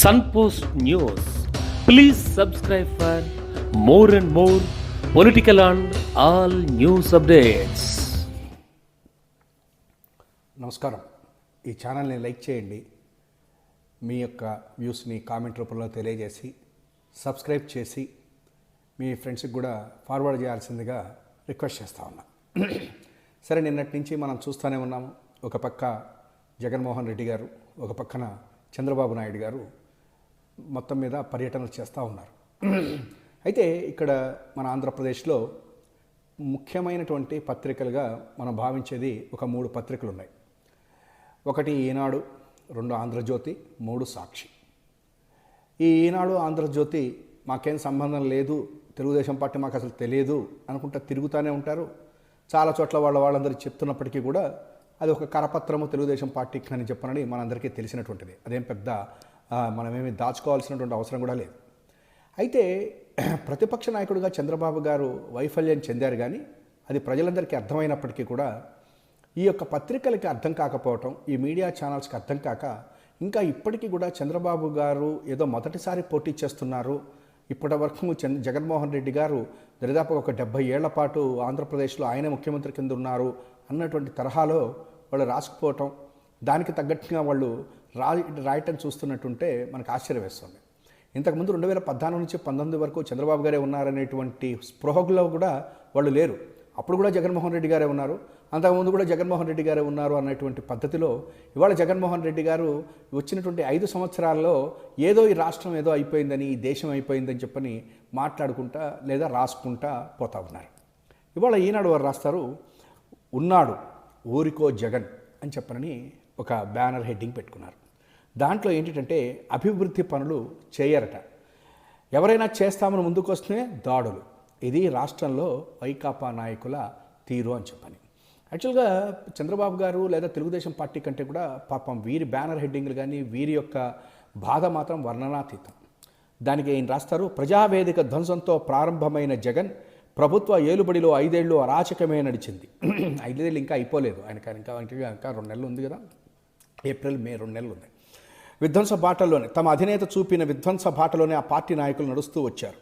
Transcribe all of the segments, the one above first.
Sunpost news please subscribe for more and more political and all news updates నమస్కారం. ఈ ఛానల్ని like చేయండి. మీ యొక్క వ్యూస్ని కామెంట్ రూపంలో తెలియజేసి సబ్స్క్రైబ్ చేసి మీ ఫ్రెండ్స్కి కూడా ఫార్వర్డ్ చేయాల్సిందిగా రిక్వెస్ట్ చేస్తా ఉన్నా. సరే నిన్నటి నుంచి మనం చూస్తూనే ఉన్నాము. ఒక పక్క జగన్మోహన్ రెడ్డి గారు ఒక పక్కన చంద్రబాబు నాయుడు గారు మొత్తం మీద పర్యటనలు చేస్తూ ఉన్నారు. అయితే ఇక్కడ మన ఆంధ్రప్రదేశ్లో ముఖ్యమైనటువంటి పత్రికలుగా మనం భావించేది ఒక మూడు పత్రికలు ఉన్నాయి ఒకటి ఈనాడు రెండు ఆంధ్రజ్యోతి మూడు సాక్షి. ఈ ఈనాడు ఆంధ్రజ్యోతి మాకేం సంబంధం లేదు తెలుగుదేశం పార్టీ మాకు అసలు తెలియదు అనుకుంటా తిరుగుతూనే ఉంటారు. చాలా చోట్ల వాళ్ళ వాళ్ళందరూ చెప్తున్నప్పటికీ కూడా అది ఒక కరపత్రము తెలుగుదేశం పార్టీకి అని చెప్పనని మనందరికీ తెలిసినటువంటిది. అదేం పెద్ద మనమేమి దాచుకోవాల్సినటువంటి అవసరం కూడా లేదు. అయితే ప్రతిపక్ష నాయకుడిగా చంద్రబాబు గారు వైఫల్యం చెందారు కానీ అది ప్రజలందరికీ అర్థమైనప్పటికీ కూడా ఈ యొక్క పత్రికలకి అర్థం కాకపోవటం ఈ మీడియా ఛానల్స్కి అర్థం కాక ఇంకా ఇప్పటికీ కూడా చంద్రబాబు గారు ఏదో మొదటిసారి పోటీ చేస్తున్నారు. ఇప్పటి వరకు చంద్ర జగన్మోహన్ రెడ్డి గారు దరిదాపు ఒక డెబ్బై ఏళ్ళ పాటు ఆంధ్రప్రదేశ్లో ఆయన ముఖ్యమంత్రి కింద ఉన్నారు అన్నటువంటి తరహాలో వాళ్ళు రాసుకుపోవటం దానికి తగ్గట్టుగా వాళ్ళు రాయి రాయటం చూస్తున్నట్టుంటే మనకు ఆశ్చర్యం వేస్తుంది. ఇంతకుముందు రెండు వేల పద్నాలుగు నుంచి పంతొమ్మిది వరకు చంద్రబాబు గారే ఉన్నారనేటువంటి స్పృహలో కూడా వాళ్ళు లేరు. అప్పుడు కూడా జగన్మోహన్ రెడ్డి గారే ఉన్నారు. అంతకుముందు కూడా జగన్మోహన్ రెడ్డి గారే ఉన్నారు అన్నటువంటి పద్ధతిలో ఇవాళ జగన్మోహన్ రెడ్డి గారు వచ్చినటువంటి ఐదు సంవత్సరాల్లో ఏదో ఈ రాష్ట్రం ఏదో అయిపోయిందని ఈ దేశం అయిపోయిందని చెప్పని మాట్లాడుకుంటా లేదా రాసుకుంటా పోతా ఉన్నారు. ఇవాళ ఈనాడు వారు రాస్తారు ఉన్నాడు ఊరికో జగన్ అని చెప్పనని ఒక బ్యానర్ హెడ్డింగ్ పెట్టుకున్నారు. దాంట్లో ఏంటంటే అభివృద్ధి పనులు చేయరట. ఎవరైనా చేస్తామని ముందుకు వస్తే దాడులు. ఇది రాష్ట్రంలో వైకాపా నాయకుల తీరు అని చెప్పని. యాక్చువల్గా చంద్రబాబు గారు లేదా తెలుగుదేశం పార్టీ కంటే కూడా పాపం వీరి బ్యానర్ హెడ్డింగ్లు కానీ వీరి యొక్క బాధ మాత్రం వర్ణనాతీతం. దానికి ఏం రాస్తారు ప్రజావేదిక ధ్వంసంతో ప్రారంభమైన జగన్ ప్రభుత్వ ఏలుబడిలో ఐదేళ్ళు అరాచకమే నడిచింది. ఐదేళ్ళు ఇంకా అయిపోలేదు. ఆయనకి ఇంకా ఇంకా రెండు నెలలు ఉంది కదా. ఏప్రిల్ మే రెండు నెలలు ఉంది విధ్వంస బాటలోనే తమ అధినేత చూపిన విధ్వంస బాటలోనే ఆ పార్టీ నాయకులు నడుస్తూ వచ్చారు.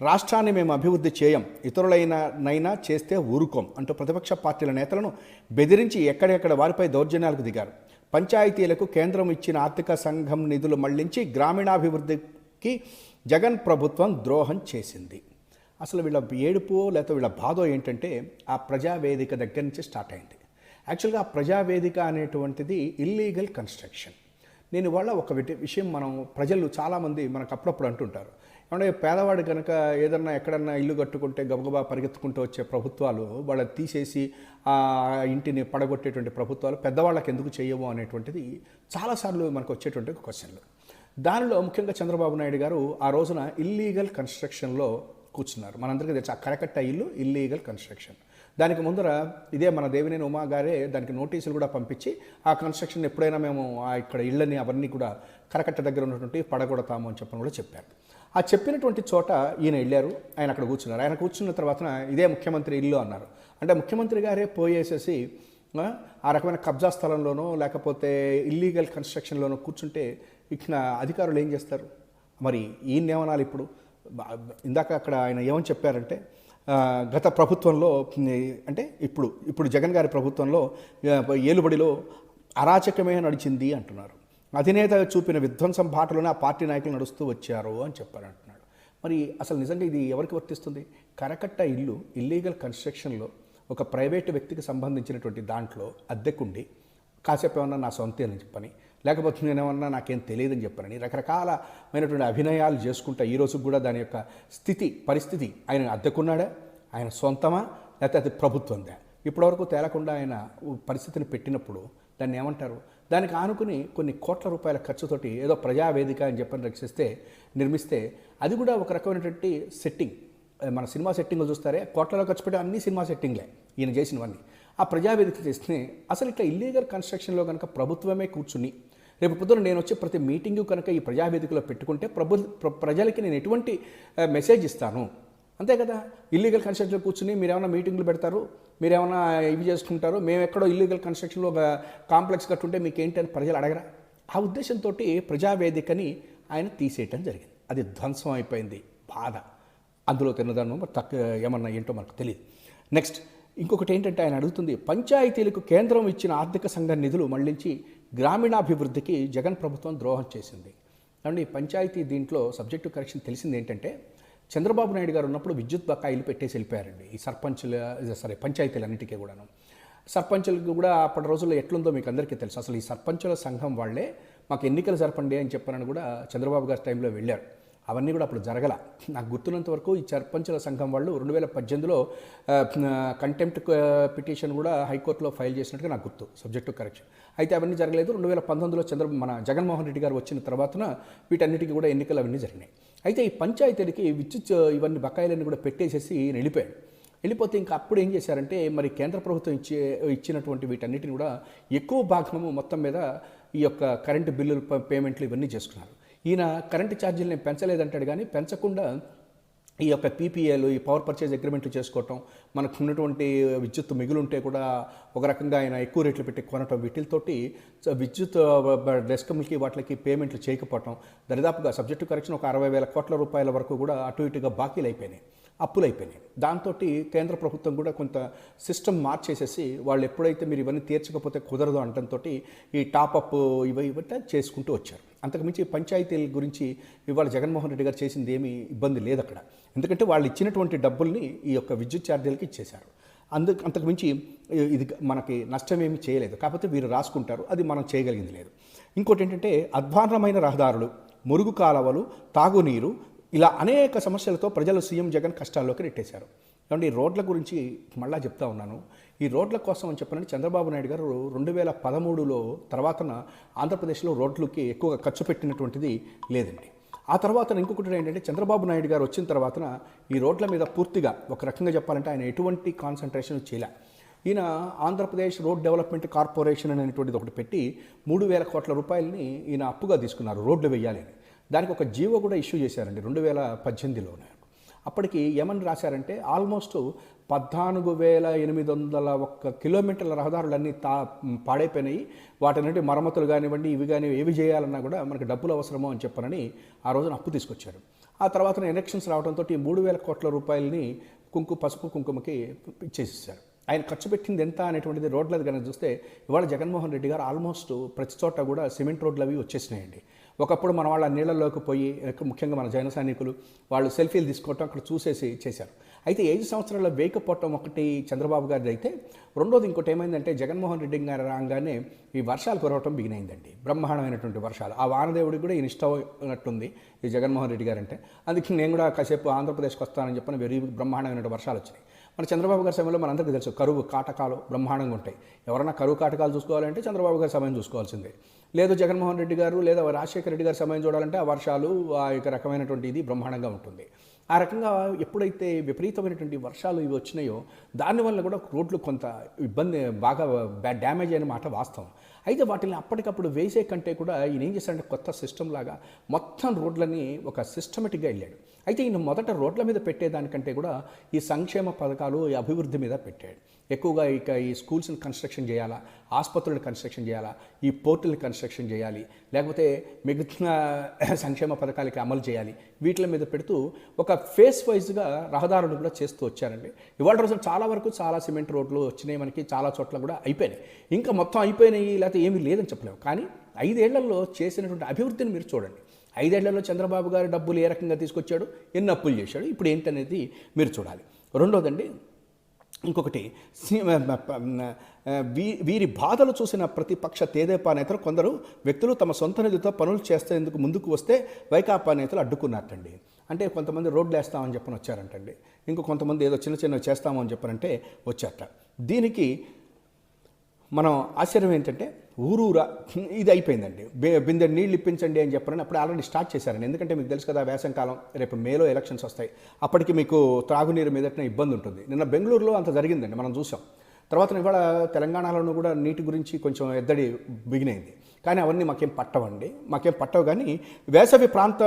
రాష్ట్రాన్ని మేము అభివృద్ధి చేయం ఇతరులైన నైనా చేస్తే ఊరుకోం అంటూ ప్రతిపక్ష పార్టీల నేతలను బెదిరించి ఎక్కడెక్కడ వారిపై దౌర్జన్యాలకు దిగారు. పంచాయతీలకు కేంద్రం ఇచ్చిన ఆర్థిక సంఘం నిధులు మళ్ళించి గ్రామీణాభివృద్ధికి జగన్ ప్రభుత్వం ద్రోహం చేసింది. అసలు వీళ్ళ ఏడుపు లేకపోతే వీళ్ళ బాధో ఏంటంటే ఆ ప్రజావేదిక దగ్గర నుంచి స్టార్ట్ అయింది. యాక్చువల్గా ఆ ప్రజావేదిక అనేటువంటిది ఇల్లీగల్ కన్స్ట్రక్షన్ నేను ఇవాళ ఒక విషయం మనం ప్రజలు చాలామంది మనకు అప్పుడప్పుడు అంటుంటారు. ఏమంటే పేదవాడు కనుక ఏదన్నా ఎక్కడన్నా ఇల్లు కట్టుకుంటే గబగబా పరిగెత్తుకుంటూ వచ్చే ప్రభుత్వాలు వాళ్ళ తీసేసి ఆ ఇంటిని పడగొట్టేటువంటి ప్రభుత్వాలు పెద్దవాళ్ళకి ఎందుకు చేయవు అనేటువంటిది చాలాసార్లు మనకు వచ్చేటువంటి క్వశ్చన్లు. దానిలో ముఖ్యంగా చంద్రబాబు నాయుడు గారు ఆ రోజున ఇల్లీగల్ కన్స్ట్రక్షన్లో కూర్చున్నారు. మనందరికీ తెలుసు ఆ కరకట్ట ఇల్లు ఇల్లీగల్ కన్స్ట్రక్షన్ దానికి ముందర ఇదే మన దేవినేని ఉమా గారే దానికి నోటీసులు కూడా పంపించి ఆ కన్స్ట్రక్షన్ ఎప్పుడైనా మేము ఆ ఇక్కడ ఇళ్ళని అవన్నీ కూడా కరకట్ట దగ్గర ఉన్నటువంటి పడగొడతాము అని చెప్పని కూడా చెప్పారు. ఆ చెప్పినటువంటి చోట ఈయన వెళ్ళారు ఆయన అక్కడ కూర్చున్నారు. ఆయన కూర్చున్న తర్వాత ఇదే ముఖ్యమంత్రి ఇల్లు అన్నారు. అంటే ముఖ్యమంత్రి గారే పోయేసేసి ఆ, రకమైన కబ్జా స్థలంలోనో లేకపోతే ఇల్లీగల్ కన్స్ట్రక్షన్లోనో కూర్చుంటే ఇచ్చిన అధికారులు ఏం చేస్తారు? మరి ఈయన ఏమనాలి ఇప్పుడు ఇందాక అక్కడ ఆయన ఏమని చెప్పారంటే గత ప్రభుత్వంలో అంటే ఇప్పుడు ఇప్పుడు జగన్ గారి ప్రభుత్వంలో ఏలుబడిలో అరాచకమే నడిచింది అంటున్నారు. అధినేత చూపిన విధ్వంసం బాటలోనే ఆ పార్టీ నాయకులు నడుస్తూ వచ్చారు అని చెప్పారు అంటున్నాడు. మరి అసలు నిజంగా ఇది ఎవరికి వర్తిస్తుంది? కరకట్ట ఇల్లు ఇల్లీగల్ కన్స్ట్రక్షన్లో ఒక ప్రైవేటు వ్యక్తికి సంబంధించినటువంటి దాంట్లో అద్దెకుండి కాసేపు ఏమన్నా నా సొంతే అని చెప్పని లేకపోతే నేనేమన్నా నాకేం తెలియదని చెప్పానని రకరకాలమైనటువంటి అభినయాలు చేసుకుంటా ఈ రోజు కూడా దాని యొక్క స్థితి పరిస్థితి ఆయన అద్దెకున్నాడా? ఆయన సొంతమా? లేకపోతే అది ప్రభుత్వందా? ఇప్పటివరకు తేలకుండా ఆయన పరిస్థితిని పెట్టినప్పుడు దాన్ని ఏమంటారు? దానికి ఆనుకుని కొన్ని కోట్ల రూపాయల ఖర్చుతోటి ఏదో ప్రజావేదిక అని చెప్పని రక్షిస్తే నిర్మిస్తే అది కూడా ఒక రకమైనటువంటి సెట్టింగ్. మన సినిమా సెట్టింగ్లు చూస్తారే కోట్లలో ఖర్చు పెట్టే అన్ని సినిమా సెట్టింగ్లే ఈయన చేసినవన్నీ. ఆ ప్రజావేదిక చేస్తే అసలు ఇట్లా ఇల్లీగల్ కన్స్ట్రక్షన్లో కనుక ప్రభుత్వమే కూర్చుని రేపు పొద్దున నేను వచ్చి ప్రతి మీటింగు కనుక ఈ ప్రజావేదికలో పెట్టుకుంటే ప్రభు ప్ర- ప్రజలకి నేను ఎటువంటి మెసేజ్ ఇస్తాను? అంతే కదా? ఇల్లీగల్ కన్స్ట్రక్షన్లో కూర్చుని మీరు ఏమైనా మీటింగ్లు పెడతారు? మీరు ఏమైనా ఇవి చేసుకుంటారు? మేము ఎక్కడో ఇల్లీగల్ కన్స్ట్రక్షన్లో ఒక కాంప్లెక్స్ కట్టుంటే మీకు ఏంటి అని ప్రజలు అడగరా? ఆ ఉద్దేశంతో ప్రజావేదికని ఆయన తీసేయటం జరిగింది. అది ధ్వంసం అయిపోయింది. బాధ. అందులో తిన్నదాన్ని తక్కువ ఏమన్నా ఏంటో మనకు తెలియదు నెక్స్ట్ ఇంకొకటి ఏంటంటే ఆయన అడుగుతుంది పంచాయతీలకు కేంద్రం ఇచ్చిన ఆర్థిక సంఘ నిధులు మళ్ళించి గ్రామీణాభివృద్ధికి జగన్ ప్రభుత్వం ద్రోహం చేసింది. కాబట్టి పంచాయతీ దీంట్లో సబ్జెక్టు కరెక్షన్ తెలిసింది ఏంటంటే చంద్రబాబు నాయుడు గారు ఉన్నప్పుడు విద్యుత్ బకాయిలు పెట్టేసి వెళ్ళిపోయారండి ఈ సర్పంచుల సరే పంచాయతీలన్నిటికీ కూడాను. సర్పంచులకు కూడా అప్పటి రోజుల్లో ఎట్లుందో మీకు అందరికీ తెలుసు. అసలు ఈ సర్పంచుల సంఘం వాళ్ళే మాకు ఎన్నికలు జరపండి అని చెప్పారని కూడా చంద్రబాబు గారి టైంలో వెళ్ళారు. అవన్నీ కూడా అప్పుడు జరగల. నాకు గుర్తున్నంత వరకు ఈ సర్పంచుల సంఘం వాళ్ళు రెండు వేల పద్దెనిమిదిలో కంటెంప్ట్ పిటిషన్ కూడా హైకోర్టులో ఫైల్ చేసినట్టుగా నాకు గుర్తు సబ్జెక్ట్ టు కరెక్షన్ అయితే అవన్నీ జరగలేదు. రెండు వేల పంతొమ్మిదిలో చంద్ర మన జగన్మోహన్ రెడ్డి గారు వచ్చిన తర్వాతన వీటన్నిటికీ కూడా ఎన్నికలు అవన్నీ జరిగినాయి. అయితే ఈ పంచాయతీలకి విద్యుత్ ఇవన్నీ బకాయిలన్నీ కూడా పెట్టేసేసి ఈయన వెళ్ళిపోయాడు వెళ్ళిపోతే ఇంకా అప్పుడు ఏం చేశారంటే మరి కేంద్ర ప్రభుత్వం ఇచ్చే ఇచ్చినటువంటి వీటన్నిటిని కూడా ఎక్కువ భాగము మొత్తం మీద ఈ యొక్క కరెంటు బిల్లులు పేమెంట్లు ఇవన్నీ చేసుకున్నారు. ఈయన కరెంటు ఛార్జీలు నేను పెంచలేదంటాడు కానీ పెంచకుండా ఈ యొక్క పీపీఏలు ఈ పవర్ పర్చేజ్ అగ్రిమెంట్లు చేసుకోవటం మనకు ఉన్నటువంటి విద్యుత్ మిగులుంటే కూడా ఒక రకంగా ఆయన ఎక్కువ రేట్లు పెట్టి కొనటం వీటితోటి విద్యుత్ డెస్కమ్లకి వాటికి పేమెంట్లు చేయకపోవటం దరిదాపుగా సబ్జెక్టు కరెక్షన్ ఒక అరవై వేల కోట్ల రూపాయల వరకు కూడా అటు ఇటుగా బాకీలు అయిపోయినాయి అప్పులు అయిపోయినాయి దాంతో కేంద్ర ప్రభుత్వం కూడా కొంత సిస్టమ్ మార్చేసేసి వాళ్ళు ఎప్పుడైతే మీరు ఇవన్నీ తీర్చకపోతే కుదరదు అనడంతో ఈ టాపప్ ఇవి ఇవన్నీ చేసుకుంటూ వచ్చారు. అంతకుమించి పంచాయతీల గురించి ఇవాళ జగన్మోహన్ రెడ్డి గారు చేసింది ఏమీ ఇబ్బంది లేదు అక్కడ. ఎందుకంటే వాళ్ళు ఇచ్చినటువంటి డబ్బుల్ని ఈ యొక్క విద్యుత్ ఛార్జీలకి ఇచ్చేశారు. అందు అంతకుమించి ఇది మనకి నష్టమేమీ చేయలేదు. కాకపోతే వీరు రాసుకుంటారు అది మనం చేయగలిగింది లేదు. ఇంకోటి ఏంటంటే అధ్వానమైన రహదారులు మురుగు కాలవలు తాగునీరు ఇలా అనేక సమస్యలతో ప్రజలు సీఎం జగన్ కష్టాల్లోకి నెట్టేశారు. కాబట్టి ఈ రోడ్ల గురించి మళ్ళా చెప్తా ఉన్నాను. ఈ రోడ్ల కోసం అని చెప్పనని చంద్రబాబు నాయుడు గారు రెండు వేల పదమూడులో తర్వాతన ఆంధ్రప్రదేశ్లో రోడ్లకి ఎక్కువగా ఖర్చు పెట్టినటువంటిది లేదండి. ఆ తర్వాత ఇంకొకటి ఏంటంటే చంద్రబాబు నాయుడు గారు వచ్చిన తర్వాత ఈ రోడ్ల మీద పూర్తిగా ఒక రకంగా చెప్పాలంటే ఆయన ఎటువంటి కాన్సన్ట్రేషన్ చేయలే. ఈయన ఆంధ్రప్రదేశ్ రోడ్ డెవలప్మెంట్ కార్పొరేషన్ అనేటువంటిది ఒకటి పెట్టి మూడు వేల కోట్ల రూపాయలని ఈయన అప్పుగా తీసుకున్నారు రోడ్లు వెయ్యాలని దానికి ఒక జీవో కూడా ఇష్యూ చేశారండి రెండు వేల పద్దెనిమిదిలోనే. అప్పటికి ఏమని రాశారంటే ఆల్మోస్ట్ పద్నాలుగు వేల ఎనిమిది వందల ఒక్క కిలోమీటర్ల రహదారులన్నీ తా పాడైపోయినాయి. వాటినంటే మరమ్మతులు కానివ్వండి ఇవి కానీ ఏవి చేయాలన్నా కూడా మనకి డబ్బులు అవసరమో అని చెప్పనని ఆ రోజున అప్పు తీసుకొచ్చారు. ఆ తర్వాత ఎలక్షన్స్ రావడంతో ఈ మూడు వేల కోట్ల రూపాయలని కుంకు పసుపు కుంకుమకి ఇచ్చేసేసారు. ఆయన ఖర్చు పెట్టింది ఎంత అనేటువంటిది రోడ్లది కనుక చూస్తే ఇవాళ జగన్మోహన్ రెడ్డి గారు ఆల్మోస్ట్ ప్రతి చోట కూడా సిమెంట్ రోడ్లు అవి వచ్చేసినాయండి. ఒకప్పుడు మన వాళ్ళ నీళ్ళలోకి పోయి ముఖ్యంగా మన జైన సైనికులు వాళ్ళు సెల్ఫీలు తీసుకోవటం అక్కడ చూసేసి చేశారు. అయితే ఐదు సంవత్సరాల్లో వేయకపోవటం ఒకటి చంద్రబాబు గారిది అయితే రెండోది ఇంకోటి ఏమైందంటే జగన్మోహన్ రెడ్డి గారు రాగానే ఈ వర్షాలు కురవటం బిగినైందండి. బ్రహ్మాండమైనటువంటి వర్షాలు. ఆ వానదేవుడికి కూడా ఈయన ఇష్టం ఉన్నట్టుంది ఈ జగన్మోహన్ రెడ్డి గారు అంటే అందుకే నేను కూడా కాసేపు ఆంధ్రప్రదేశ్కి వస్తానని చెప్పని వెరీ బ్రహ్మాండమైనటువంటి వర్షాలు వచ్చినాయి. మన చంద్రబాబు గారి సమయంలో మనందరికీ తెలుసు కరువు కాటకాలు బ్రహ్మాండంగా ఉంటాయి. ఎవరైనా కరువు కాటకాలు చూసుకోవాలంటే చంద్రబాబు గారి సమయం చూసుకోవాల్సిందే. లేదు జగన్మోహన్ రెడ్డి గారు లేదా రాజశేఖర రెడ్డి గారి సమయం చూడాలంటే ఆ వర్షాలు ఆ యొక్క రకమైనటువంటి ఇది బ్రహ్మాండంగా ఉంటుంది. ఆ రకంగా ఎప్పుడైతే విపరీతమైనటువంటి వర్షాలు ఇవి వచ్చినాయో దానివల్ల కూడా రోడ్లు కొంత ఇబ్బంది బాగా డ్యామేజ్ అయిన మాట వాస్తవం. అయితే వాటిని అప్పటికప్పుడు వేసే కంటే కూడా ఈయన ఏం చేశాడంటే కొత్త సిస్టమ్ లాగా మొత్తం రోడ్లని ఒక సిస్టమేటిక్గా వెళ్ళాడు. అయితే ఈయన మొదట రోడ్ల మీద పెట్టేదానికంటే కూడా ఈ సంక్షేమ పథకాలు ఈ అభివృద్ధి మీద పెట్టాడు. ఎక్కువగా ఇక ఈ స్కూల్స్ని కన్స్ట్రక్షన్ చేయాలా? ఆసుపత్రులను కన్స్ట్రక్షన్ చేయాలా? ఈ పోర్టుల్ని కన్స్ట్రక్షన్ చేయాలి? లేకపోతే మిగతా సంక్షేమ పథకాలకి అమలు చేయాలి? వీటి మీద పెడుతూ ఒక ఫేస్ వైజ్గా రహదారులు కూడా చేస్తూ వచ్చారండి. ఇవాళ రోజున చాలా వరకు చాలా సిమెంట్ రోడ్లు వచ్చినాయి మనకి చాలా చోట్ల కూడా అయిపోయినాయి. ఇంకా మొత్తం అయిపోయినాయి లేకపోతే ఏమీ లేదని చెప్పలేము. కానీ ఐదేళ్ళలో చేసినటువంటి అభివృద్ధిని మీరు చూడండి. ఐదేళ్ళలో చంద్రబాబు గారు డబ్బులు ఏ రకంగా తీసుకొచ్చాడు? ఎన్ని అప్పులు చేశాడు? ఇప్పుడు ఏంటనేది మీరు చూడాలి. రెండోదండి ఇంకొకటి వీ వీరి బాధలు చూసిన ప్రతిపక్ష తేదేపా నేతలు కొందరు వ్యక్తులు తమ సొంత నిధితో పనులు చేసేందుకు ముందుకు వస్తే వైకాపా నేతలు అడ్డుకున్నట్టండి. అంటే కొంతమంది రోడ్లు వేస్తామని చెప్పని వచ్చారంటండి. ఇంకో కొంతమంది ఏదో చిన్న చిన్నవి చేస్తామని చెప్పారంటే వచ్చారట. దీనికి మనం ఆశ్చర్యం ఏంటంటే ఊరూరా. ఇది అయిపోయిందండి. బిందె నీళ్ళు ఇప్పించండి అని చెప్పారని అప్పుడు ఆల్రెడీ స్టార్ట్ చేశారండి. ఎందుకంటే మీకు తెలుసు కదా వేసంకాలం రేపు మేలో ఎలక్షన్స్ వస్తాయి. అప్పటికి మీకు త్రాగునీరు మీద ఇబ్బంది ఉంటుంది. నిన్న బెంగళూరులో అంత జరిగిందండి మనం చూసాం తర్వాత ఇవాళ తెలంగాణలోనూ కూడా నీటి గురించి కొంచెం ఎద్దడి బిగినైంది. కానీ అవన్నీ మాకేం పట్టవండి. మాకేం పట్టవు కానీ వేసవి ప్రాంత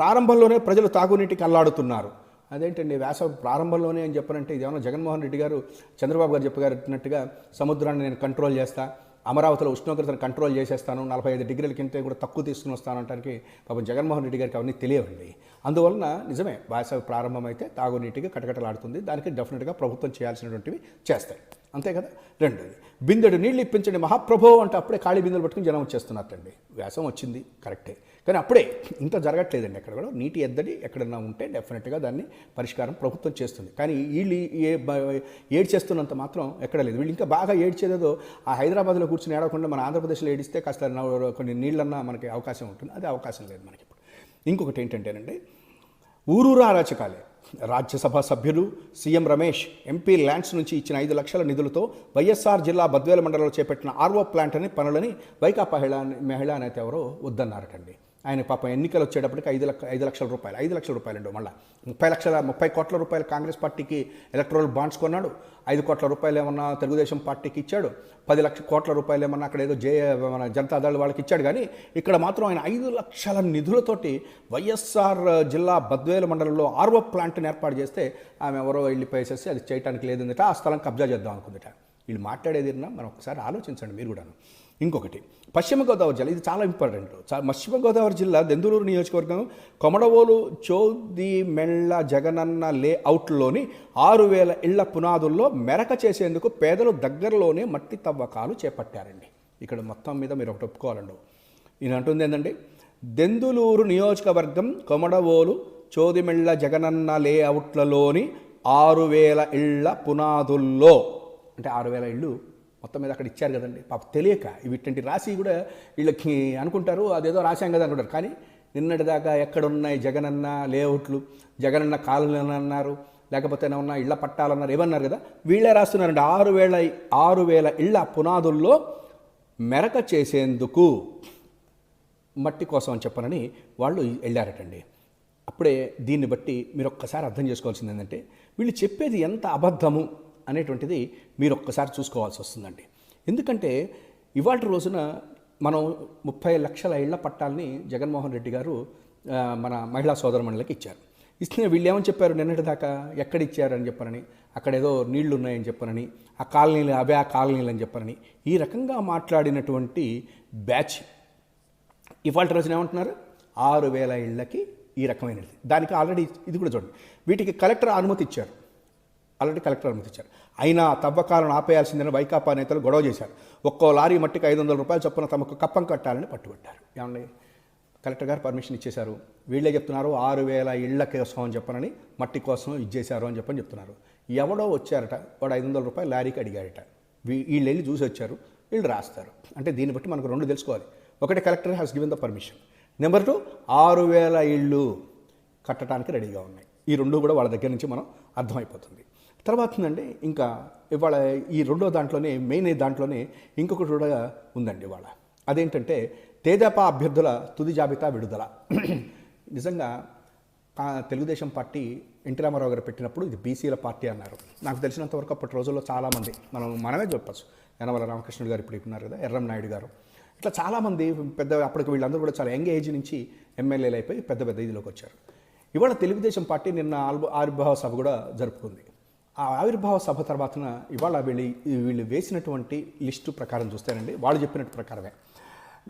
ప్రారంభంలోనే ప్రజలు తాగునీటికి అల్లాడుతున్నారు. అదేంటండి వేసవి ప్రారంభంలోనే అని చెప్పనంటే ఇది ఏమన్నా జగన్మోహన్ రెడ్డి గారు చంద్రబాబు గారు చెప్పగారినట్టుగా సముద్రాన్ని నేను కంట్రోల్ చేస్తా అమరావతిలో ఉష్ణోగ్రతను కంట్రోల్ చేసేస్తాను నలభై ఐదు డిగ్రీల కింద కూడా తక్కువ తీసుకుని వస్తాను అంటానికి పాపం జగన్మోహన్ రెడ్డి గారికి అవన్నీ తెలియవండి. అందువలన నిజమే వేసవి ప్రారంభమైతే తాగునీటిగా కటకటలాడుతుంది దానికి డెఫినెట్గా ప్రభుత్వం చేయాల్సినటువంటివి చేస్తాయి. అంతే కదా? రెండోది బిందెడు నీళ్ళు ఇప్పించండి మహాప్రభో అంటే అప్పుడే ఖాళీ బిందెలు పట్టుకుని జనం వచ్చేస్తున్నట్టండి వ్యాసం వచ్చింది కరెక్టే. కానీ అప్పుడే ఇంత జరగట్లేదండి ఎక్కడ కూడా. నీటి ఎద్దడి ఎక్కడన్నా ఉంటే డెఫినెట్గా దాన్ని పరిష్కారం ప్రభుత్వం చేస్తుంది. కానీ వీళ్ళు ఏ ఏడ్ చేస్తున్నంత మాత్రం ఎక్కడ లేదు. వీళ్ళు ఇంకా బాగా ఏడ్చేదేదో ఆ హైదరాబాద్లో కూర్చుని ఏడకుండా మన ఆంధ్రప్రదేశ్లో ఏడిస్తే కాస్త కొన్ని నీళ్ళన్నా మనకి అవకాశం ఉంటుంది. అది అవకాశం లేదు మనకి ఇప్పుడు ఇంకొకటి ఏంటంటేనండి ఊరూరా అరాచకాలే రాజ్యసభ సభ్యులు సీఎం రమేష్ ఎంపీ ల్యాండ్స్ నుంచి ఇచ్చిన ఐదు లక్షల నిధులతో వైఎస్ఆర్ జిల్లా బద్వేల మండలంలో చేపట్టిన ఆర్వో ప్లాంట్ అని పనులని వైకాపా మహిళా మహిళా నేత ఎవరో వద్దన్నారటండి. ఆయన పాపం ఎన్నికలు వచ్చేటప్పటికి ఐదు లక్ష ఐదు లక్షల రూపాయలు ఐదు లక్షల రూపాయలు అండి మళ్ళీ. ముప్పై లక్షల ముప్పై కోట్ల రూపాయలు కాంగ్రెస్ పార్టీకి ఎలక్ట్రల్ బాండ్స్ కొన్నాడు. ఐదు కోట్ల రూపాయలు ఏమన్నా తెలుగుదేశం పార్టీకి ఇచ్చాడు. పది లక్ష కోట్ల రూపాయలు ఏమన్నా అక్కడ ఏదో జే మన జనతాదళ వాళ్ళకి ఇచ్చాడు. కానీ ఇక్కడ మాత్రం ఆయన ఐదు లక్షల నిధులతోటి వైఎస్ఆర్ జిల్లా బద్వేల మండలంలో ఆర్వో ప్లాంట్ని ఏర్పాటు చేస్తే ఆమె ఎవరో వెళ్ళిపోయేసేసి అది చేయడానికి లేదంటే ఆ స్థలం కబ్జా చేద్దాం అనుకుందిట. వీళ్ళు మాట్లాడేది మనం ఒకసారి ఆలోచించండి మీరు కూడాను. ఇంకొకటి. పశ్చిమ గోదావరి జిల్లా ఇది చాలా ఇంపార్టెంట్. పశ్చిమ గోదావరి జిల్లా దెందులూరు నియోజకవర్గం కొమడవోలు చౌది మెళ్ళ జగనన్న లేఅవుట్లోని ఆరు వేల ఇళ్ళ పునాదుల్లో మెరక చేసేందుకు పేదలు దగ్గరలోనే మట్టి తవ్వకాలు చేపట్టారండి. ఇక్కడ మొత్తం మీద మీరు ఒకటి ఒప్పుకోవాలండి. ఈయన అంటుంది ఏంటండి దెందులూరు నియోజకవర్గం కొమడవోలు చోదిమెళ్ళ జగనన్న లేఅవుట్లలోని ఆరు వేల ఇళ్ళ పునాదుల్లో అంటే ఆరు వేల ఇళ్ళు మొత్తం మీద అక్కడ ఇచ్చారు కదండి. పాప తెలియక వీటింటి రాసి కూడా వీళ్ళకి అనుకుంటారు అదేదో రాశాం కదా అనుకుంటారు. కానీ నిన్నటిదాకా ఎక్కడున్నాయి జగనన్న లేఅవుట్లు జగనన్న కాలనీ అన్నారు లేకపోతే ఏమన్నా ఇళ్ళ పట్టాలన్నారు ఏమన్నారు కదా? వీళ్ళే రాస్తున్నారండి. ఆరు వేల ఆరు వేల ఇళ్ళ పునాదుల్లో మెరక చేసేందుకు మట్టి కోసం అని చెప్పనని వాళ్ళు వెళ్ళారటండి. అప్పుడే దీన్ని బట్టి మీరు ఒక్కసారి అర్థం చేసుకోవాల్సింది ఏంటంటే వీళ్ళు చెప్పేది ఎంత అబద్ధము? అనేటువంటిది మీరు ఒక్కసారి చూసుకోవాల్సి వస్తుందండి. ఎందుకంటే ఇవాళ రోజున మనం ముప్పై లక్షల ఇళ్ళ పట్టాలని జగన్మోహన్ రెడ్డి గారు మన మహిళా సోదరమణులకి ఇచ్చారు. ఇస్తే వీళ్ళు ఏమని చెప్పారు? నిన్నటి దాకా ఎక్కడ ఇచ్చారని చెప్పారని అక్కడ ఏదో నీళ్ళు ఉన్నాయని చెప్పారని ఆ కాలనీలు అవే ఆ కాలనీలు అని చెప్పారని ఈ రకంగా మాట్లాడినటువంటి బ్యాచ్ ఇవాళ రోజున ఏమంటున్నారు? ఆరు వేల ఇళ్ళకి ఈ రకమైనది. దానికి ఆల్రెడీ ఇది కూడా చూడండి. వీటికి కలెక్టర్ అనుమతి ఇచ్చారు ఆల్రెడీ కలెక్టర్ అనుమతించారు ఇచ్చారు. అయినా తవ్వకాలను ఆపేయాల్సిందని వైకాపా నేతలు గొడవ చేశారు. ఒక్కో లారీ మట్టికి ఐదు వందల రూపాయలు చొప్పున తమకు కప్పం కట్టాలని పట్టుబట్టారు. ఏమండి? కలెక్టర్ గారు పర్మిషన్ ఇచ్చేశారు. వీళ్ళే చెప్తున్నారు ఆరు వేల ఇళ్ళ కోసం అని చెప్పనని మట్టి కోసం ఇచ్చేశారు అని చెప్పని చెప్తున్నారు. ఎవడో వచ్చారట వాడు ఐదు వందల రూపాయలు లారీకి అడిగారట వీ- వీళ్ళు వెళ్ళి చూసి వచ్చారు వీళ్ళు రాస్తారు. అంటే దీన్ని బట్టి మనకు రెండు తెలుసుకోవాలి. ఒకటి collector has given the permission number two ఆరు వేల ఇళ్ళు కట్టడానికి రెడీగా ఉన్నాయి. ఈ రెండు కూడా వాళ్ళ దగ్గర నుంచి మనం అర్థమైపోతుంది. తర్వాత ఉందండి ఇంకా ఇవాళ ఈ రెండో దాంట్లోనే మెయిన్ దాంట్లోనే ఇంకొకటి కూడా ఉందండి ఇవాళ. అదేంటంటే తేజాపా అభ్యర్థుల తుది జాబితా విడుదల. నిజంగా తెలుగుదేశం పార్టీ ఎన్టీ రామారావు గారు పెట్టినప్పుడు ఇది బీసీల పార్టీ అన్నారు. నాకు తెలిసినంతవరకు అప్పటి రోజుల్లో చాలామంది మనం మనమే చెప్పచ్చు యనమల రామకృష్ణుడు గారు ఇప్పుడు ఉన్నారు కదా ఎర్రం నాయుడు గారు. ఇట్లా చాలామంది పెద్ద అప్పటికి వీళ్ళందరూ కూడా చాలా యంగ్ ఏజ్ నుంచి ఎమ్మెల్యేలు అయిపోయి పెద్ద పెద్ద ఇదిలోకి వచ్చారు. ఇవాళ తెలుగుదేశం పార్టీ నిన్న ఆల్బ ఆవిర్భావ సభ కూడా జరుపుకుంది. ఆ ఆవిర్భావ సభ తర్వాతన ఇవాళ వీళ్ళు వీళ్ళు వేసినటువంటి లిస్టు ప్రకారం చూస్తేనండి వాళ్ళు చెప్పినట్టు ప్రకారమే.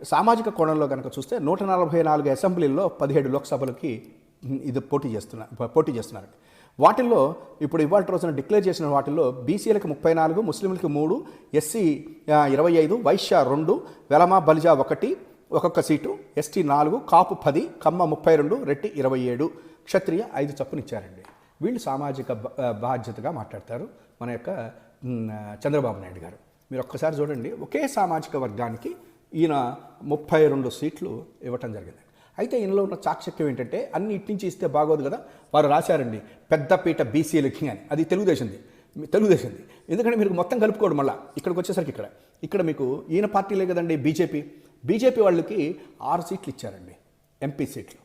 సామాజిక కోణంలో కనుక చూస్తే నూట నలభై నాలుగు అసెంబ్లీల్లో పదిహేడు లోక్సభలకి ఇది పోటీ చేస్తున్నారు పోటీ చేస్తున్నారు వాటిల్లో ఇప్పుడు ఇవాళ రోజున డిక్లేర్ చేసిన వాటిల్లో బీసీలకు ముప్పై నాలుగు ముస్లింలకు మూడు ఎస్సీ ఇరవై ఐదు వైశ్య రెండు వెలమ బలిజా ఒకటి ఒక్కొక్క సీటు ఎస్టీ నాలుగు కాపు పది కమ్మ ముప్పై రెండు రెట్టి ఇరవై ఏడు క్షత్రియ ఐదు చప్పునిచ్చారండి వీళ్ళు సామాజిక బాధ్యతగా మాట్లాడతారు. మన యొక్క చంద్రబాబు నాయుడు గారు. మీరు ఒక్కసారి చూడండి ఒకే సామాజిక వర్గానికి ఈయన ముప్పై రెండు సీట్లు ఇవ్వటం జరిగింది. అయితే ఈయనలో ఉన్న చాకచక్యం ఏంటంటే అన్ని ఇట్టించి ఇస్తే బాగోదు కదా వారు రాశారండి పెద్దపీట బీసీలకి అని. అది తెలుగుదేశంది. తెలుగుదేశంది. ఎందుకంటే మీరు మొత్తం కలుపుకోవడం మళ్ళీ ఇక్కడికి వచ్చేసరికి ఇక్కడ. ఇక్కడ మీకు ఈయన పార్టీలే కదండి బీజేపీ. బీజేపీ వాళ్ళకి ఆరు సీట్లు ఇచ్చారండి ఎంపీ సీట్లు.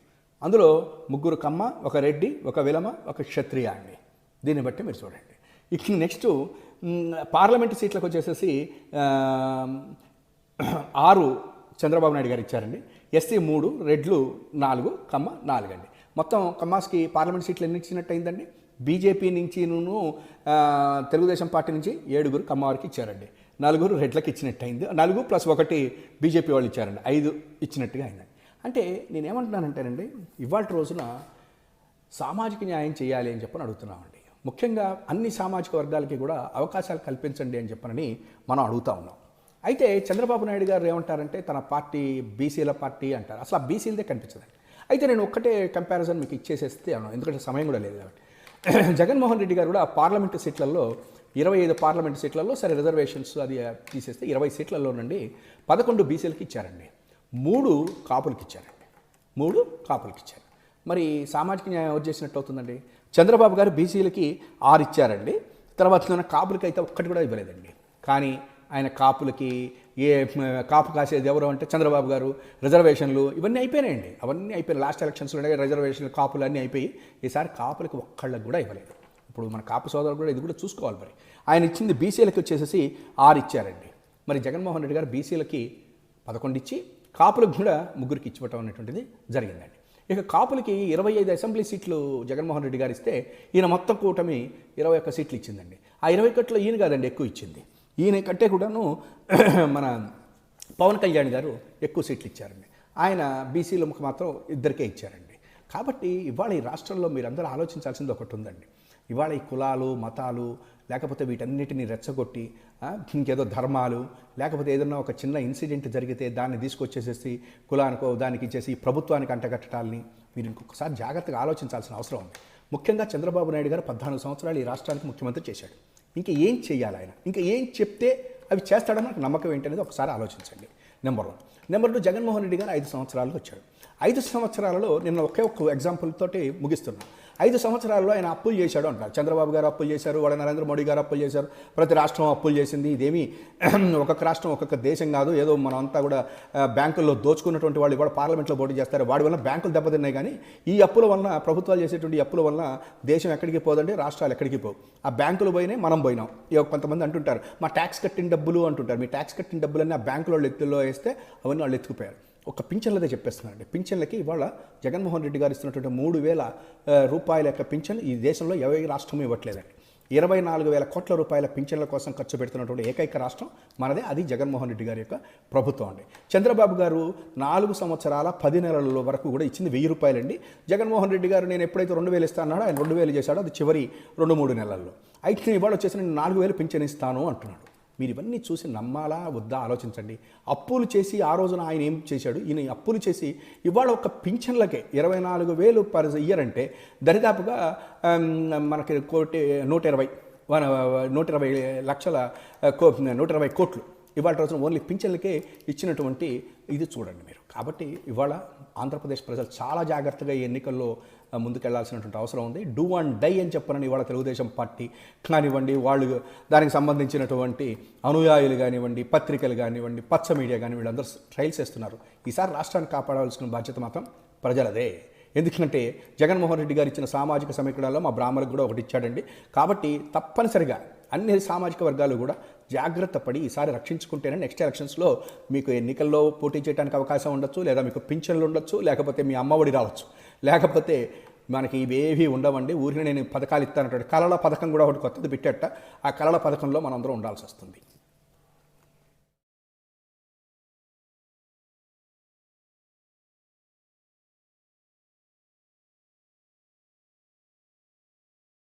అందులో ముగ్గురు కమ్మ ఒక రెడ్డి ఒక విలమ ఒక క్షత్రియ అండి. దీన్ని బట్టి మీరు చూడండి. ఇక నెక్స్ట్ పార్లమెంట్ పార్లమెంటు సీట్లకు వచ్చేసేసి ఆరు చంద్రబాబు నాయుడు గారు ఇచ్చారండి. ఎస్సీ మూడు రెడ్లు నాలుగు కమ్మ నాలుగు అండి. మొత్తం కమ్మాస్కి పార్లమెంట్ సీట్లు ఎన్ని ఇచ్చినట్టు అయిందండి? బీజేపీ నుంచి తెలుగుదేశం పార్టీ నుంచి ఏడుగురు కమ్మ వారికి ఇచ్చారండి. నలుగురు రెడ్లకు ఇచ్చినట్టు అయింది. నలుగురు ప్లస్ ఒకటి బీజేపీ వాళ్ళు ఇచ్చారండి. ఐదు ఇచ్చినట్టుగా అయింది అంటే నేనేమంటున్నానంటేనండి ఇవాళ రోజున సామాజిక న్యాయం చేయాలి అని చెప్పని అడుగుతున్నామండి. ముఖ్యంగా అన్ని సామాజిక వర్గాలకి కూడా అవకాశాలు కల్పించండి అని చెప్పనని మనం అడుగుతా ఉన్నాం. అయితే చంద్రబాబు నాయుడు గారు ఏమంటారంటే తన పార్టీ బీసీల పార్టీ అంటారు. అసలు ఆ బీసీలదే కనిపించదండి. అయితే నేను ఒక్కటే కంపారిజన్ మీకు ఇచ్చేసేస్తే అన్నాను ఎందుకంటే సమయం కూడా లేదు కాబట్టి. జగన్మోహన్ రెడ్డి గారు కూడా పార్లమెంటు సీట్లలో ఇరవై ఐదు పార్లమెంటు సీట్లలో సరే రిజర్వేషన్స్ అది తీసేస్తే ఇరవై సీట్లలో నుండి పదకొండు బీసీలకి ఇచ్చారండి. మూడు కాపులకి ఇచ్చారండి. మూడు కాపులకి ఇచ్చారు. మరి సామాజిక న్యాయం ఎవరు చేసినట్టు అవుతుందండి? చంద్రబాబు గారు బీసీలకి ఆరు ఇచ్చారండి. తర్వాత కాపులకి అయితే ఒక్కటి కూడా ఇవ్వలేదండి. కానీ ఆయన కాపులకి ఏ కాపు కాసేది ఎవరు అంటే చంద్రబాబు గారు రిజర్వేషన్లు ఇవన్నీ అయిపోయినాయండి. అవన్నీ అయిపోయినాయి. లాస్ట్ ఎలక్షన్స్లో రిజర్వేషన్లు కాపులు అన్నీ అయిపోయి ఈసారి కాపులకి ఒక్కళ్ళకి కూడా ఇవ్వలేదు. ఇప్పుడు మన కాపు సోదరులు కూడా ఇది కూడా చూసుకోవాలి మరి. ఆయన ఇచ్చింది బీసీలకి వచ్చేసేసి ఆరు ఇచ్చారండి. మరి జగన్మోహన్ రెడ్డి గారు బీసీలకి పదకొండు ఇచ్చి కాపులకు కూడా ముగ్గురికి ఇచ్చివ్వటం అనేటువంటిది జరిగిందండి. ఇక కాపులకి ఇరవై ఐదు అసెంబ్లీ సీట్లు జగన్మోహన్ రెడ్డి గారు ఇస్తే ఈయన మొత్తం కూటమి ఇరవై ఒక్క సీట్లు ఇచ్చిందండి. ఆ ఇరవై ఒకటిలో ఈయన కాదండి ఎక్కువ ఇచ్చింది. ఈయన కంటే కూడాను మన పవన్ కళ్యాణ్ గారు ఎక్కువ సీట్లు ఇచ్చారండి. ఆయన బీసీలకు మాత్రం ఇద్దరికే ఇచ్చారండి. కాబట్టి ఇవాళ ఈ రాష్ట్రంలో మీరందరూ ఆలోచించాల్సింది ఒకటి ఉందండి. ఇవాళ ఈ కులాలు మతాలు లేకపోతే వీటన్నిటిని రెచ్చగొట్టి ఇంకేదో ధర్మాలు లేకపోతే ఏదన్నా ఒక చిన్న ఇన్సిడెంట్ జరిగితే దాన్ని తీసుకొచ్చేసేసి కులానికో దానికి ఇచ్చేసి ప్రభుత్వానికి అంటగట్టడాలని మీరు ఇంకొకసారి జాగ్రత్తగా ఆలోచించాల్సిన అవసరం ఉంది. ముఖ్యంగా చంద్రబాబు నాయుడు గారు పద్నాలుగు సంవత్సరాలు ఈ రాష్ట్రానికి ముఖ్యమంత్రి చేశాడు. ఇంకా ఏం చేయాలి ఆయన? ఇంకా ఏం చెప్తే అవి చేస్తాడని నాకు నమ్మకం ఏంటనేది ఒకసారి ఆలోచించండి. Number one. Number two Jaganmohan Reddy గారు ఐదు సంవత్సరాలు వచ్చాడు. ఐదు సంవత్సరాలలో నిన్న ఒకే ఒక్క ఎగ్జాంపుల్ తోటి ముగిస్తున్నాను ఐదు సంవత్సరాల్లో ఆయన అప్పులు చేశాడు అంటారు. చంద్రబాబు గారు అప్పులు చేశారు వాళ్ళ నరేంద్ర మోడీ గారు అప్పులు చేశారు. ప్రతి రాష్ట్రం అప్పులు చేసింది. ఇదేమి ఒక్కొక్క రాష్ట్రం ఒక్కొక్క దేశం కాదు. ఏదో మనం అంతా కూడా బ్యాంకుల్లో దోచుకున్నటువంటి వాళ్ళు కూడా పార్లమెంట్లో పోటీ చేస్తారు. వాడి వల్ల బ్యాంకులు దెబ్బతిన్నాయి కానీ ఈ అప్పుల వలన ప్రభుత్వాలు చేసేటువంటి అప్పుల వలన దేశం ఎక్కడికి పోదండి? రాష్ట్రాలు ఎక్కడికి పోవు. ఆ బ్యాంకులు పోయినాయి మనం పోయినాం. కొంతమంది అంటుంటారు మా ట్యాక్స్ కట్టిన డబ్బులు అంటుంటారు. మీ ట్యాక్స్ కట్టిన డబ్బులన్నీ ఆ బ్యాంకులో ఎత్తుల్లో ఎత్తులో వేస్తే అవన్నీ వాళ్ళు ఎత్తుకుపోయారు. ఒక పింఛన్లదే చెప్పేస్తున్నానండి పింఛన్లకి ఇవాళ జగన్మోహన్ రెడ్డి గారు ఇస్తున్నటువంటి మూడు వేల రూపాయల యొక్క పింఛన్ ఈ దేశంలో ఏ రాష్ట్రం ఇవ్వట్లేదండి. ఇరవై నాలుగు వేల కోట్ల రూపాయల పింఛన్ల కోసం ఖర్చు పెడుతున్నటువంటి ఏకైక రాష్ట్రం మనదే అది జగన్మోహన్ రెడ్డి గారి యొక్క ప్రభుత్వం అండి. చంద్రబాబు గారు నాలుగు సంవత్సరాల పది నెలల వరకు కూడా ఇచ్చింది వెయ్యి రూపాయలండి. జగన్మోహన్ రెడ్డి గారు నేను ఎప్పుడైతే రెండు వేలు ఇస్తానో ఆయన రెండు వేలు చేశాడో అది చివరి రెండు మూడు నెలల్లో. అయితే ఇవాళ వచ్చేసి నేను నాలుగు వేలు పింఛన్ ఇస్తాను అంటున్నాడు. మీరు ఇవన్నీ చూసి నమ్మాలా వద్దా ఆలోచించండి. అప్పులు చేసి ఆ రోజున ఆయన ఏం చేశాడు? ఈయన అప్పులు చేసి ఇవాళ ఒక పింఛన్లకే ఇరవై నాలుగు వేలు పర్ ఇయర్ అంటే దరిదాపుగా మనకి కోటి నూట ఇరవై నూట ఇరవై లక్షల కో నూట ఇరవై కోట్లు ఇవాళ రోజున ఓన్లీ పింఛన్లకే ఇచ్చినటువంటి ఇది చూడండి మీరు. కాబట్టి ఇవాళ ఆంధ్రప్రదేశ్ ప్రజలు చాలా జాగ్రత్తగా ఈ ఎన్నికల్లో ముందుకెళ్ళాల్సినటువంటి అవసరం ఉంది. డూ అండ్ డై అని చెప్పనని ఇవాళ తెలుగుదేశం పార్టీ కానివ్వండి వాళ్ళు దానికి సంబంధించినటువంటి అనుయాయులు కానివ్వండి పత్రికలు కానివ్వండి పచ్చ మీడియా కానీ వీళ్ళందరూ ట్రయల్స్ చేస్తున్నారు. ఈసారి రాష్ట్రాన్ని కాపాడవలసిన బాధ్యత మాత్రం ప్రజలదే. ఎందుకంటే జగన్మోహన్ రెడ్డి గారు ఇచ్చిన సామాజిక సమీకరణలో మా బ్రాహ్మణకు కూడా ఒకటి ఇచ్చాడండి. కాబట్టి తప్పనిసరిగా అన్ని సామాజిక వర్గాలు కూడా జాగ్రత్త పడి ఈసారి రక్షించుకుంటేనే నెక్స్ట్ ఎలక్షన్స్లో మీకు ఎన్నికల్లో పోటీ చేయడానికి అవకాశం ఉండొచ్చు లేదా మీకు పింఛన్లు ఉండొచ్చు లేకపోతే మీ అమ్మఒడి రావచ్చు. లేకపోతే మనకి ఇవేవి ఉండవండి ఊరికి నేను పథకాలు ఇస్తానంటాడు. కళల పథకం కూడా ఒకటి కొత్తది పెట్టేట. ఆ కళల పథకంలో మనందరం ఉండాల్సి వస్తుంది.